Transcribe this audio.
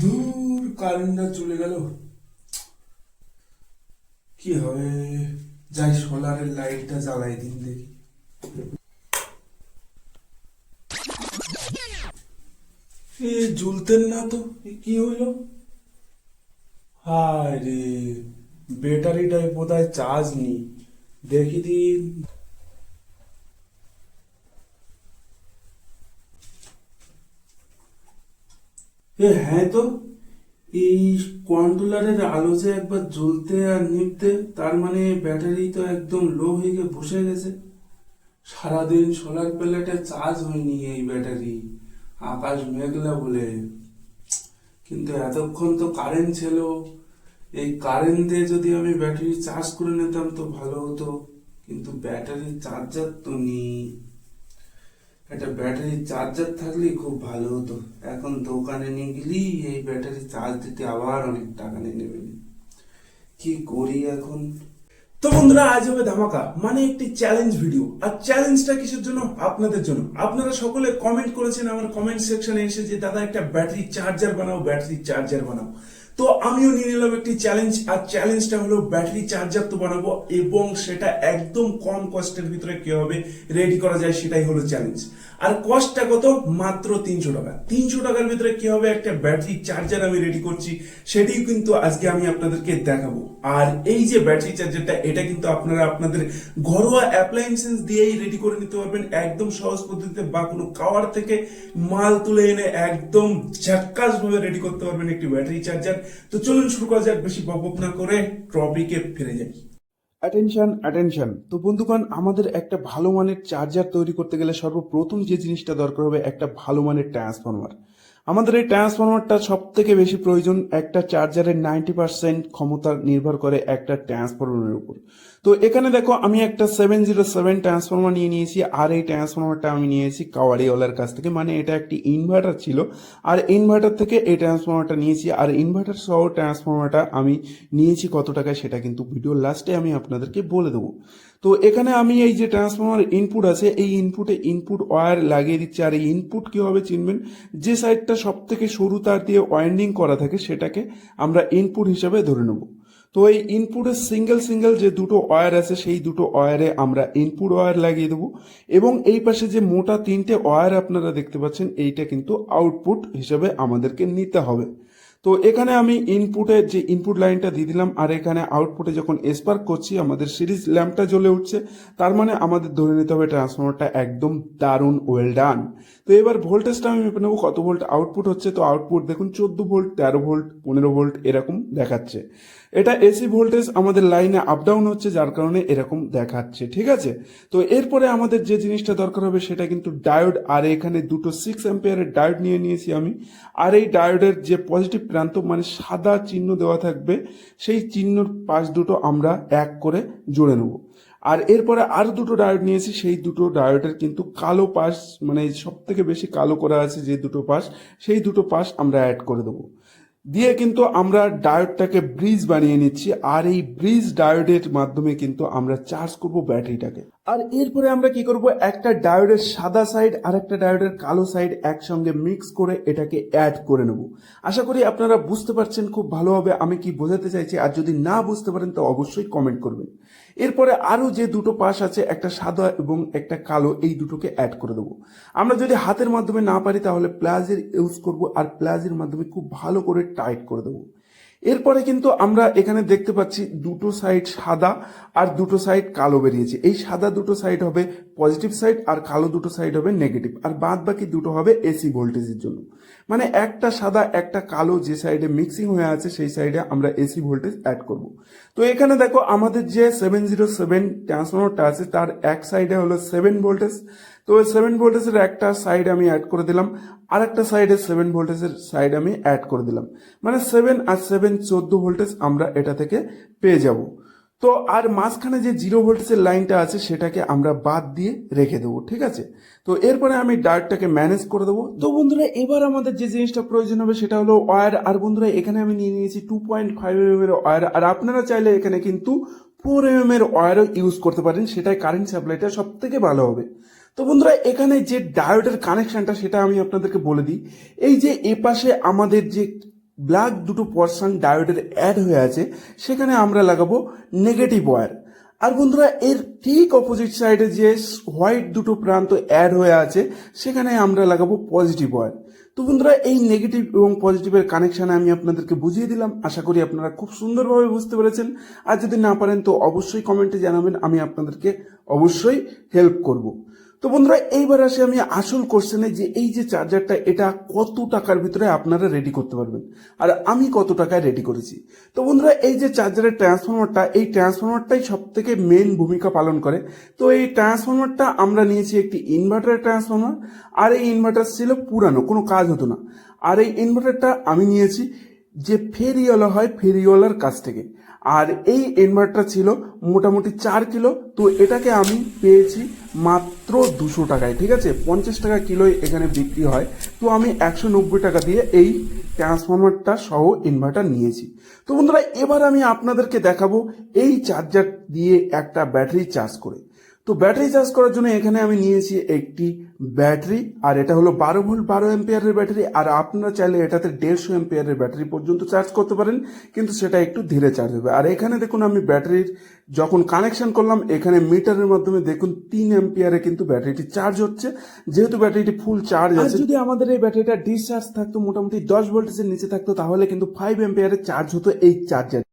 দূর কারেন্টটা চলে গেল। কি হবে? যাই সোলারের লাইটটা জ্বালাই দিন দেখি। এ, জ্বলতেন না তো। কি হইল? হায় রে, ব্যাটারিটায় বোধহয় চার্জ নেই। দেখি দিন। এ হ্যাঁ তো। এই কন্ট্রোলারের আলো যে একবার জ্বলতে আর নিভতে, তার মানে ব্যাটারি তো একদম লো হয়ে গিয়ে বসে গেছে। সারাদিন সোলার প্যালেটে চার্জ হয়নি এই ব্যাটারি। আকাশ মেঘলা বলে। কিন্তু এতক্ষণ তো কারেন্ট ছিল। এই কারেন্ট দিয়ে যদি আমি ব্যাটারি চার্জ করে নিতাম তো ভালো হতো। কিন্তু ব্যাটারি চার্জার তো নেই। একটা ব্যাটারি চার্জার থাকলেই খুব ভালো হতো। এখন দোকানে নিয়ে গেলি এই ব্যাটারি চার্জ দিতে আবার অনেক টাকা নিয়ে নেবেন কি করি এখন? তো বন্ধুরা, আজ হবে ধামাকা মানে একটি চ্যালেঞ্জ ভিডিও আর চ্যালেঞ্জটা কিসের জন্য? আপনাদের জন্য। আপনারা সকলে কমেন্ট করেছেন আমার কমেন্ট সেকশনে এসে যে, দাদা, একটা ব্যাটারি চার্জার বানাও ব্যাটারি চার্জার বানাও। তো আমিও নিয়ে নিলাম একটি চ্যালেঞ্জ আর চ্যালেঞ্জটা হলো ব্যাটারি চার্জার তো বানাবো, এবং সেটা একদম কম কস্টের ভিতরে কীভাবে রেডি করা যায়, সেটাই হলো চ্যালেঞ্জ আর কস্টটা কত? মাত্র তিনশো টাকা। তিনশো টাকার ভিতরে কীভাবে একটা ব্যাটারি চার্জার আমি রেডি করছি সেটাই কিন্তু আজকে আমি আপনাদেরকে দেখাবো। আর এই যে ব্যাটারি চার্জারটা এটা কিন্তু আপনারা আপনাদের ঘরোয়া অ্যাপ্লায়েন্সেস দিয়েই রেডি করে নিতে পারবেন, একদম সহজ পদ্ধতিতে, বা কোনো কাওয়ার থেকে মাল তুলে এনে একদম ঝাক্কাস ভাবে রেডি করতে পারবেন একটি ব্যাটারি চার্জার তো চলুন শুরু করা যাক, বেশি বকবক না করে টপিকে ফিরে যাই। অ্যাটেনশন অ্যাটেনশন তো বন্ধুগণ, আমাদের একটা ভালো মানের চার্জার তৈরি করতে গেলে সর্বপ্রথম যে জিনিসটা দরকার হবে, একটা ভালো মানের ট্রান্সফরমার আমাদের এই ট্রান্সফরমারটা সব থেকে বেশি প্রয়োজন একটা চার্জারের নাইনটি পার্সেন্ট ক্ষমতা নির্ভর করে একটা ট্রান্সফরমারের উপর। তো এখানে দেখো, আমি একটা সেভেন জিরো সেভেন ট্রান্সফরমার নিয়ে নিয়েছি, আর এই ট্রান্সফরমারটা আমি নিয়েছি কাওয়ারিওয়ালার কাছ থেকে। মানে এটা একটি ইনভার্টার ছিল, আর ইনভার্টার থেকে এই ট্রান্সফরমারটা নিয়েছি, আর ইনভার্টার সহ ট্রান্সফরমারটা আমি নিয়েছি কত টাকায় সেটা কিন্তু ভিডিওর লাস্টে আমি আপনাদেরকে বলে দেবো। তো এখানে আমি এই যে ট্রান্সফর্মার ইনপুট আছে, এই ইনপুটে ইনপুট ওয়্যার লাগিয়ে দিচ্ছি, আর এই ইনপুট কীভাবে চিনবেন? যে সাইডটা সব থেকে সরু তার দিয়ে ওয়াইন্ডিং করা থাকে, সেটাকে আমরা ইনপুট হিসাবে ধরে নেব। তো এই ইনপুটের সিঙ্গেল সিঙ্গেল যে দুটো ওয়্যার আছে, সেই দুটো ওয়্যারে আমরা ইনপুট ওয়্যার লাগিয়ে দেবো। এবং এই পাশে যে মোটা তিনটে ওয়্যার আপনারা দেখতে পাচ্ছেন, এইটা কিন্তু আউটপুট হিসাবে আমাদেরকে নিতে হবে। তো এখানে আমি ইনপুটের যে ইনপুট লাইনটা দিয়ে দিলাম, আর এখানে আউটপুটে যখন স্পার্ক করছি, আমাদের সিরিজ ল্যাম্পটা জ্বলে উঠছে। তার মানে আমাদের ধরে নিতে হবে ট্রান্সফরমারটা একদম দারুণ ওয়েল ডান তো এবার ভোল্টেজটা আমি মেপে নেব, কত ভোল্ট আউটপুট হচ্ছে। তো আউটপুট দেখুন, চোদ্দ ভোল্ট তেরো ভোল্ট পনেরো ভোল্ট এরকম দেখাচ্ছে। এটা এসি ভোল্টেজ আমাদের লাইনে আপ ডাউন হচ্ছে, যার কারণে এরকম দেখাচ্ছে, ঠিক আছে? তো এরপরে আমাদের যে জিনিসটা দরকার হবে, সেটা কিন্তু ডায়োড আর এখানে দুটো সিক্স অ্যাম্পিয়ারের ডায়োড নিয়ে নিয়েছি আমি। আর এই ডায়োডের যে পজিটিভ প্রান্ত মানে সাদা চিহ্ন দেওয়া থাকবে, সেই চিহ্নর পাশ দুটো আমরা এক করে জুড়ে নেব। আর এরপরে আর দুটো ডায়োড নিয়েছি, সেই দুটো ডায়োডের কিন্তু কালো পাশ মানে সব থেকে বেশি কালো করা আছে যে দুটো পাশ, সেই দুটো পাশ আমরা অ্যাড করে দেবো। দিয়ে কিন্তু আমরা ডায়োডটাকে ব্রিজ বানিয়ে নিচ্ছি, আর এই ব্রিজ ডায়োডের মাধ্যমে কিন্তু আমরা চার্জ করব ব্যাটারিটাকে আর এরপরে আমরা কি করব? একটা ডায়োডের সাদা সাইড আর একটা ডায়োডের কালো সাইড একসঙ্গে মিক্স করে এটাকে অ্যাড করে নেব। আশা করি আপনারা বুঝতে পারছেন খুব ভালোভাবে আমি কি বোঝাতে চাইছি? আর যদি না বুঝতে পারেন, তো অবশ্যই কমেন্ট করবেন। এরপরে আরও যে দুটো পাশ আছে, একটা সাদা এবং একটা কালো, এই দুটোকে অ্যাড করে দেবো। আমরা যদি হাতের মাধ্যমে না পারি, তাহলে প্লাজের ইউজ করব। আর প্লাজের মাধ্যমে খুব ভালো করে টাইট করে দেবো। এরপরে কিন্তু আমরা এখানে দেখতে পাচ্ছি দুটো সাইড সাদা আর দুটো সাইড কালো বেরিয়েছে। এই সাদা দুটো সাইড হবে পজিটিভ সাইড আর কালো দুটো সাইড হবে নেগেটিভ, আর বাদ বাকি দুটো হবে এসি ভোল্টেজের জন্য। মানে একটা সাদা, একটা কালো যে সাইডে মিক্সিং হয়ে আছে, সেই সাইডে আমরা এসি ভোল্টেজ অ্যাড করব। তো এখানে দেখো আমাদের যে সেভেন জিরো সেভেন ট্রান্সফরমারটা আছে, তার এক সাইডে হলো সেভেন ভোল্টেজ। তো ওই সেভেন ভোল্টেজের একটা সাইড আমি অ্যাড করে দিলাম আর একটা সাইডে সেভেন ভোল্টেজের সাইড আমি অ্যাড করে দিলাম। মানে সেভেন আর সেভেন চোদ্দ ভোল্টেজ আমরা এটা থেকে পেয়ে যাব। তো আর মাঝখানে যে জিরো ভোল্টেজের লাইনটা আছে, সেটাকে আমরা বাদ দিয়ে রেখে দেবো, ঠিক আছে? তো এরপরে আমি ডায়োডটাকে ম্যানেজ করে দেবো। তো বন্ধুরা, এবার আমাদের যে জিনিসটা প্রয়োজন হবে, সেটা হলো ওয়ার। আর বন্ধুরা, এখানে আমি নিয়ে নিয়েছি টু পয়েন্ট ফাইভ এম এর ওয়্যার আর আপনারা চাইলে এখানে কিন্তু ফোর এম এর ওয়্যারও ইউজ করতে পারেন, সেটাই কারেন্ট সাপ্লাইটা সব থেকে ভালো হবে। তো বন্ধুরা, এখানে যে ডায়োডের কানেকশনটা সেটা আমি আপনাদেরকে বলে দিই। এই যে এপাশে আমাদের যে ব্ল্যাক দুটো পর্সান ডায়োডের অ্যাড হয়ে আছে, সেখানে আমরা লাগাবো নেগেটিভ ওয়্যার আর বন্ধুরা, এর ঠিক অপোজিট সাইডে যে হোয়াইট দুটো প্রান্ত অ্যাড হয়ে আছে, সেখানে আমরা লাগাবো পজিটিভ ওয়্যার তো বন্ধুরা, এই নেগেটিভ এবং পজিটিভের কানেকশানে আমি আপনাদেরকে বুঝিয়ে দিলাম। আশা করি আপনারা খুব সুন্দরভাবে বুঝতে পেরেছেন। আর যদি না পারেন, তো অবশ্যই কমেন্টে জানাবেন, আমি আপনাদেরকে অবশ্যই হেল্প করব। তো বন্ধুরা, এইবার আসে আমি আসল কোশ্চেনে যে এই যে চার্জারটা এটা কত টাকার ভিতরে আপনারা রেডি করতে পারবেন? আর আমি কত টাকায় রেডি করেছি? তো বন্ধুরা, এই যে চার্জারের ট্রান্সফরমারটা এই ট্রান্সফরমারটাই সব থেকে মেন ভূমিকা পালন করে। তো এই ট্রান্সফরমারটা আমরা নিয়েছি একটি ইনভার্টার ট্রান্সফরমার আর এই ইনভার্টার ছিল পুরানো, কোনো কাজ হতো না। আর এই ইনভার্টারটা আমি নিয়েছি যে ফেরিওয়ালা হয় ফেরিওয়ালার কাছ থেকে। আর এই ইনভার্টার ছিল মোটামুটি চার কিলো, তো এটাকে আমি পেয়েছি মাত্র দুশো টাকায়, ঠিক আছে? পঞ্চাশ টাকা কিলোয় এখানে বিক্রি হয়। তো আমি একশো নব্বই টাকা দিয়ে এই ট্রান্সফরমারটা সহ ইনভার্টার নিয়েছি। তো বন্ধুরা, এবার আমি আপনাদেরকে দেখাবো এই চার্জার দিয়ে একটা ব্যাটারি চার্জ করে। তো ব্যাটারি চার্জ করার জন্য এখানে আমি নিয়েছি একটি ব্যাটারি আর এটা হলো বারো ভোল্ট বারো এম্পিয়ারের ব্যাটারি আর আপনারা চাইলে এটাতে দেড়শো এম্পিয়ারের ব্যাটারি পর্যন্ত চার্জ করতে পারেন কিন্তু সেটা একটু ধীরে চার্জ হবে। আর এখানে দেখুন আমি ব্যাটারির যখন কানেকশন করলাম এখানে মিটারের মাধ্যমে দেখুন তিন এম্পিয়ারে কিন্তু ব্যাটারিটি চার্জ হচ্ছে। যেহেতু ব্যাটারিটি ফুল চার্জ আছে যদি আমাদের এই ব্যাটারিটা ডিসচার্জ থাকতো মোটামুটি দশ ভোল্টেজের নিচে থাকতো তাহলে কিন্তু ফাইভ এম্পিয়ারে চার্জ হতো এই চার্জার